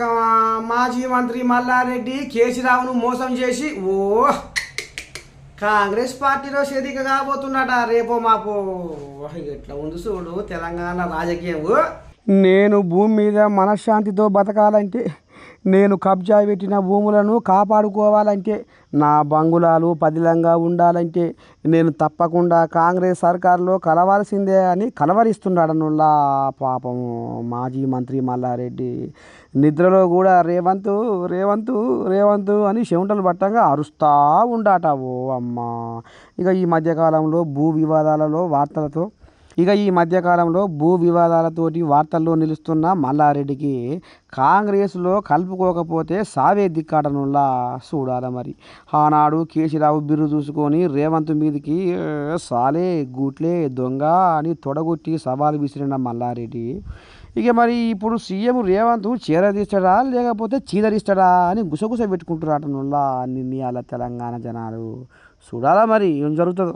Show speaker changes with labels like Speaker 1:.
Speaker 1: మాజీ మంత్రి మల్లారెడ్డి కేసీరావును మోసం చేసి ఓ కాంగ్రెస్ పార్టీలో చేరిక కాబోతున్నట రేపో మాపో. ఎట్లా ఉంది చూడు తెలంగాణ రాజకీయం. నేను భూమి మీద మనశ్శాంతితో బతకాలంటే నేను కబ్జా పెట్టిన భూములను కాపాడుకోవాలంటే నా బంగుళాలు పదిలంగా ఉండాలంటే నేను తప్పకుండా కాంగ్రెస్ సర్కారులో కలవాల్సిందే అని కలవరిస్తున్నాడనుల్లా పాపం మాజీ మంత్రి మల్లారెడ్డి. నిద్రలో కూడా రేవంత్ రేవంత్ రేవంత్ అని చెమటలు పట్టంగా అరుస్తా ఉండాట ఓ అమ్మా. ఇక ఈ మధ్యకాలంలో భూ వివాదాలలో వార్తలతో ఇక ఈ మధ్యకాలంలో భూ వివాదాలతోటి వార్తల్లో నిలుస్తున్న మల్లారెడ్డికి కాంగ్రెస్లో కలుపుకోకపోతే సావే దిక్కాటనులా చూడాలి మరి. ఆనాడు కేసీరావు బిర్రు చూసుకొని రేవంత్ మీదకి సాలే గూట్లే దొంగ అని తొడగొట్టి సవాలు విసిరిన మల్లారెడ్డి ఇక మరి ఇప్పుడు సీఎం రేవంత్ చీరదీస్తాడా? లేకపోతే చీదరిస్తాడా? అని గుసగుస పెట్టుకుంటున్నారటనుల్లా నిర్ణయాల తెలంగాణ జనాలు. చూడాలా మరి ఏం జరుగుతుందో?